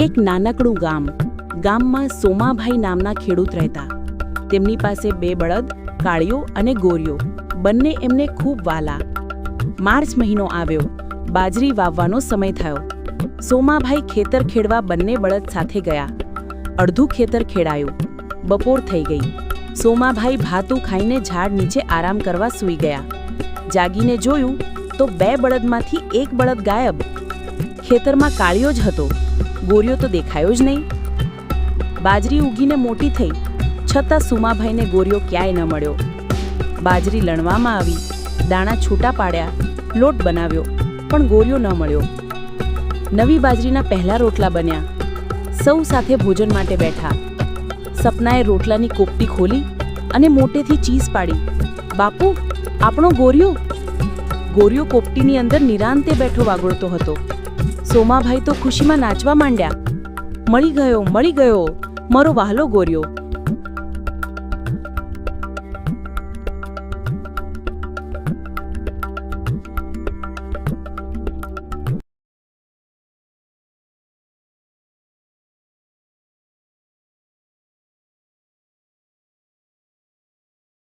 એક નાનકડું ગામ. ગામમાં સોમાભાઈ નામના ખેડૂત રહેતા. તેમની પાસે બે બળદ કાળિયો અને ગોરિયો બંને એમને ખૂબ વાલા. માર્ચ મહિનો આવ્યો. બાજરી વાવવાનો સમય થયો. સોમાભાઈ ખેતર ખેડવા બંને બળદ સાથે ગયા. અડધું ખેતર ખેડાયું. બપોર થઈ ગઈ. સોમાભાઈ ભાતું ખાઈને ઝાડ નીચે આરામ કરવા સૂઈ ગયા. જાગીને જોયું તો બે બળદમાંથી એક બળદ ગાયબ. ખેતરમાં કાળિયો જ હતો. ગોરિયો તો દેખાયો જ નહીં. બાજરી ઉગીને મોટી થઈ, છતાં સુમાભાઈને ગોરિયો ક્યાંય ન મળ્યો. બાજરી લણવામાં આવી, દાણા છૂટા પાડ્યા, લોટ બનાવ્યો, પણ ગોરિયો ન મળ્યો. નવી બાજરીના પહેલા રોટલા બન્યા. સૌ સાથે ભોજન માટે બેઠા. સપનાએ રોટલાની કોપટી ખોલી અને મોટેથી ચીઝ પાડી. બાપુ, આપણો ગોરિયો ગોરિયો કોપટીની અંદર નિરાંતે બેઠો વાગોળતો હતો. સોમાભાઈ તો ખુશીમાં નાચવા માંડ્યા. મળી ગયો મળી ગયો મારો વહાલો ગોરિયો.